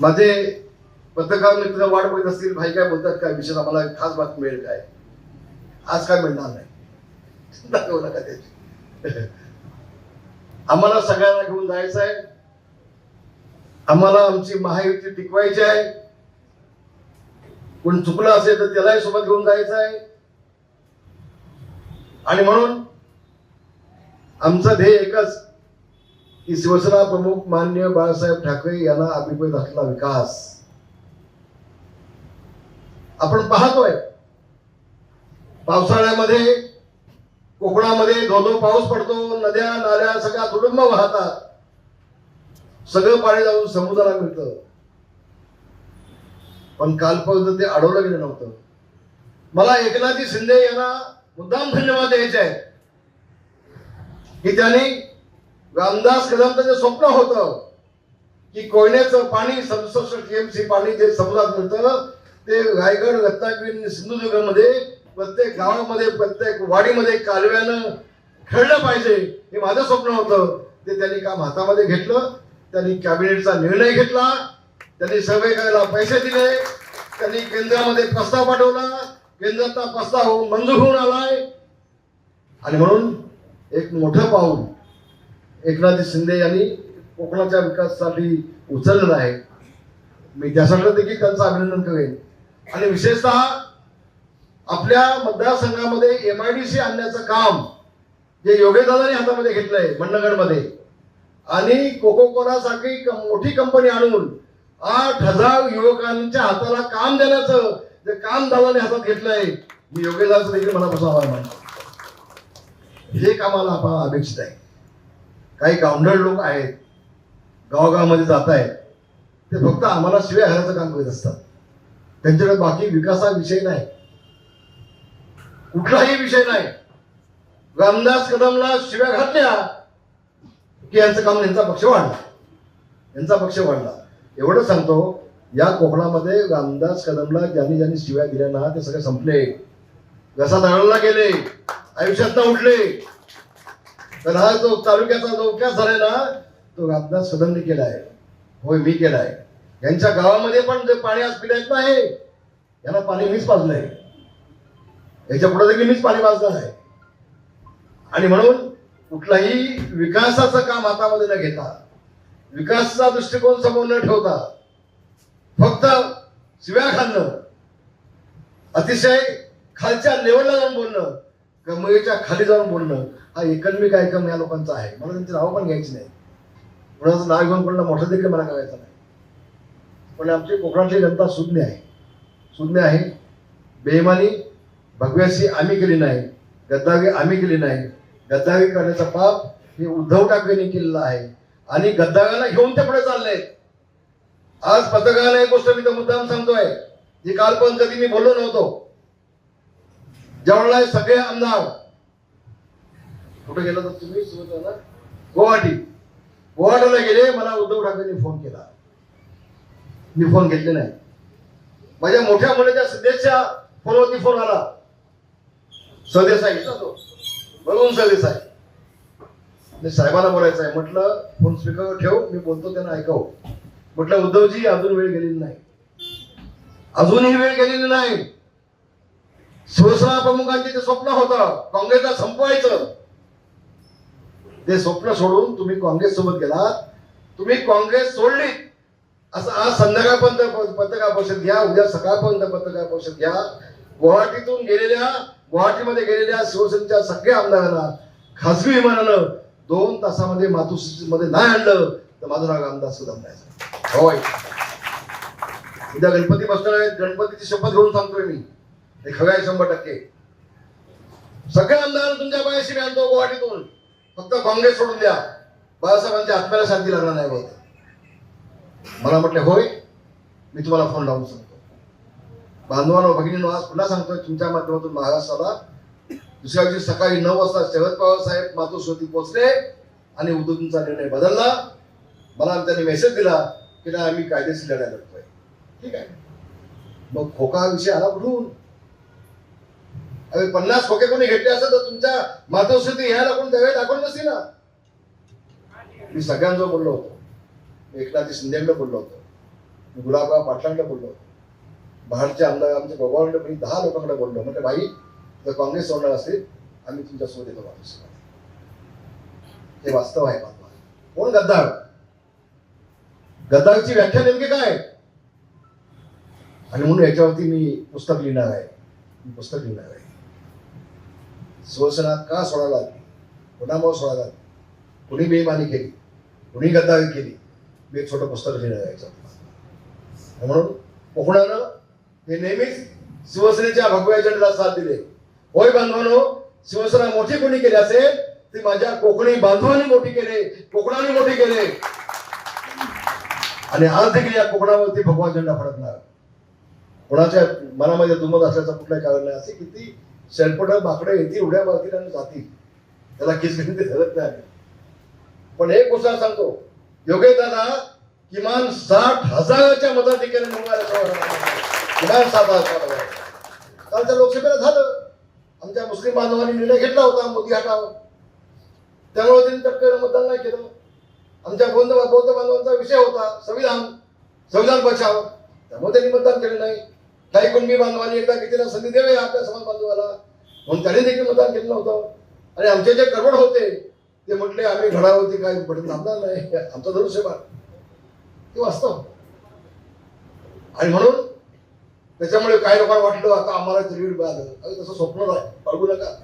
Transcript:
माझे पत्रकार मित्र वाट बघत असतील भाई काय बोलतात काय विषय आम्हाला खास बातमी मिळेल काय? आज काय मिळणार नाही? दाखवू नका त्याची आम्हाला सगळ्यांना घेऊन जायचं आहे. आम्हाला आमची महायुती टिकवायची आहे. कोण चुकलं असेल तर त्यालाही सोबत घेऊन जायचं आहे. आणि म्हणून आमचं ध्येय एकच की शिवसेना प्रमुख मान्य बाळासाहेब ठाकरे यांना अभिप्रेत असलेला विकास. आपण पाहतोय पावसाळ्यामध्ये कोकणामध्ये धो धो पाऊस पडतो नद्या नाल्या सगळ्या तुडुंब वाहतात. सगळं पाणी जाऊन समुद्राला मिळतं. पण कालपर्यंत ते अडवलं गेलं नव्हतं. मला एकनाथजी शिंदे यांना मुद्दाम धन्यवाद द्यायचे आहे की त्यांनी रामदास कदमचं जे स्वप्न होतं की कोयण्याचं पाणी सदुसष्ट टीएमसी पाणी जे समुद्रात मिळतं ते रायगड रत्नागिरी सिंधुदुर्गमध्ये प्रत्येक गावामध्ये प्रत्येक वाडीमध्ये कालव्यानं खेळलं पाहिजे हे माझं स्वप्न होतं. ते त्यांनी काम हातामध्ये घेतलं. त्यांनी कॅबिनेटचा निर्णय घेतला. त्यांनी सर्वे करायला पैसे दिले. त्यांनी केंद्रामध्ये प्रस्ताव पाठवला. केंद्राचा प्रस्ताव होऊन मंजूर होऊन आलाय. आणि म्हणून एक मोठं पाऊल एकनाथ शिंदे यांनी कोकणाच्या विकासासाठी उचललेलं आहे. मी त्यासाठी देखील त्यांचं अभिनंदन करेन. आणि विशेषतः आपल्या मतदारसंघामध्ये एम आय डी सी आणण्याचं काम जे योगेदादांनी हातामध्ये घेतलंय मंडगडमध्ये आणि कोको कोला सारखी क- मोठी कंपनी आणून आठ हजार युवकांच्या हाताला काम देण्याचं जे काम दादाने हातात घेतलंय मी योगेदाचं देखील मनापासून आभार मानतो. हे कामाला आपण अपेक्षित आहे. काही गावंढळ लोक आहेत गावगावामध्ये जात आहेत ते फक्त आम्हाला शिव्या घालायचं काम करत असतात. त्यांच्याकडे बाकी विकासाविषयी नाही. कुठलाही विषय नाही. रामदास कदमला शिव्या घातल्या की यांचं काम यांचा पक्ष वाढला. यांचा पक्ष वाढला. एवढं सांगतो या कोकणामध्ये रामदास कदमला ज्यांनी ज्यांनी शिव्या दिल्या ना ते सगळे संपले. घसा दळला गेले. आयुष्यात उठले. तर हा जो तालुक्याचा जो विकास झालाय ना तो रामदास केला आहे. होय मी केलाय यांच्या गावामध्ये पण जे पाणी आज पिण्यात नाही यांना पाणी मीच पाजलंय याच्यापुढे देखील मीच पाणी पाजणार आहे. आणि म्हणून कुठलाही विकासाचं काम हातामध्ये न घेता विकासाचा दृष्टिकोन समोर न ठेवता फक्त शिव्या खाणं अतिशय खालच्या लेवलला जाऊन बोलणं कमळीच्या खाली जाऊन बोलणं हा एकदमी कार्यक्रम या लोकांचा आहे. मला त्यांची नावं पण घ्यायची नाही. कोणाचं नाव घेऊन कोणाला मोठं देखील मला करायचं नाही. पण आमची कोकणातली जनता सुज्ञ आहे. सुज्ञ आहे. बेमानी भगव्याशी आम्ही केली नाही. गद्दारी आम्ही केली नाही. गद्दारी करण्याचा पाप हे उद्धव ठाकरेंनी केलेला आहे. आणि गद्दाराला घेऊन ते पुढे चालले आज पत्रकाराला एक गोष्ट मी तर मुद्दाम सांगतोय. जी काल पण कधी मी बोललो नव्हतो. ज्यावेळेला सगळे आमदार कुठे गेला तर तुम्ही? सोबत गुवाहाटी. गुवाहाटीला गेले मला उद्धव ठाकरेंनी फोन केला. मी फोन घेतले नाही. माझ्या मोठ्या मुलाच्या सध्याच्या फोनवरती फोन आला. सदेसाई ना तो. बघून सदेसाई मी साहेबांना बोलायचं आहे. म्हटलं फोन स्पीकर ठेव मी बोलतो त्यांना ऐकव. म्हटलं उद्धवजी अजून वेळ गेलेली नाही. अजूनही वेळ गेलेली नाही. शिवसेना प्रमुखांचे ते स्वप्न होतं काँग्रेसला संपवायचं ते स्वप्न सोडून तुम्ही काँग्रेस सोबत गेलात. तुम्ही काँग्रेस सोडली. असं आज संध्याकाळपर्यंत पत्रकार परिषद घ्या उद्या सकाळपर्यंत पत्रकार परिषद घ्या. गुवाहाटीतून गेलेल्या गुवाहाटीमध्ये गेलेल्या शिवसेनेच्या सगळ्या आमदारांना खासगी विमानानं दोन तासामध्ये मध्ये नाही आणलं तर माझं नाव आमदार सुद्धा होय. उद्या गणपती बसणार आहेत गणपतीची शपथ घेऊन सांगतोय मी. हे खरं आहे शंभर टक्के. सगळे आमदार तुमच्या पायाशी मी आणतो गुवाहाटीतून फक्त काँग्रेस सोडून द्या. बाळासाहेबांच्या आत्म्याला शांती लागणार नाही बघ मला म्हटले होय मी तुम्हाला फोन लावून सांगतो. बांधवांनो भगिनीनो आज पुन्हा सांगतोय तुमच्या माध्यमातून महाराष्ट्राला दुसऱ्या दिवशी सकाळी नऊ वाजता शरद पवार साहेब मातोश्रोती पोहोचले आणि उद्धवचा निर्णय बदलला. मला त्यांनी मेसेज दिला की नाही आम्ही कायदेशीर लढायला लागतोय ठीक आहे. मग खोका विषय आला कुठून पन्नास खोके कोणी घेतले असं तर तुमच्या मातोश्रुती ह्याला कोणी त्यावेळी दाखवून नसते ना? मी सगळ्यांजवळ बोललो होतो. एकनाथजी शिंदेकडे बोललो होतो. मी गुलाबराव पाटलांकडे बोललो बाहेरचे आमदार आमचे गोगावकडे मी दहा लोकांकडे बोललो. म्हणजे भाई जर काँग्रेस सोडणार असेल आम्ही तुमच्यासोबत येतो वापस हे वास्तव आहे बाबा. कोण गद्दार? गद्दारची व्याख्या नेमकी काय? आणि म्हणून याच्यावरती मी पुस्तक लिहिणार आहे. पुस्तक लिहिणार आहे. शिवसेना का सोडायला लागली? कोणामुळे सोडायला लागली? कुणी बेमानी केली? कुणी गद्दारी केली? मी एक छोटं पुस्तक लिहिलं जायचं म्हणून कोकणानं हे नेहमीच शिवसेनेच्या भगव्या एजंडाला साथ दिले. होय बांधवानो शिवसेना मोठी कोणी केली असेल ती माझ्या कोकणी बांधवांनी मोठी केले कोकणाने मोठी केले. आणि आज देखील या कोकणावरती भगवा झेंडा फडकणार. कोणाच्या मनामध्ये दुमत असल्याचं कुठलं कारण नाही. असे किती शेलपट बाकडे येते उड्या मारतील आणि जातील. त्याला किसकिन ते धरत नाही. पण एक गोष्ट सांगतो. योग्यताना किमान साठ हजाराच्या मताधिकारी निवडून किमान सात हजार कालच्या लोकसभेला झालं. आमच्या मुस्लिम बांधवांनी निर्णय घेतला होता मोदी हटाव त्यामुळे त्यांनी टक्कर मतदान नाही केलं. आमच्या बौद्ध बौद्ध बांधवांचा विषय होता संविधान संविधान बचाव. त्यामुळे त्यांनी मतदान केलं नाही. काही कुणबी बांधवांनी एकदा कितीला संधी द्यावी आपल्या समाज बांधवाला? म्हणून त्यांनी देखील मतदान केलं नव्हतं. आणि आमचे जे करवड होते ते म्हटले आम्ही घडावरती काय पडत थांबणार नाही. आमचा धनुष्यबाण ते वास्तव. आणि म्हणून त्याच्यामुळे काही लोकांना वाटलं आता आम्हाला त्रिवीड मिळालं तसं स्वप्न नाही. बळगू नका.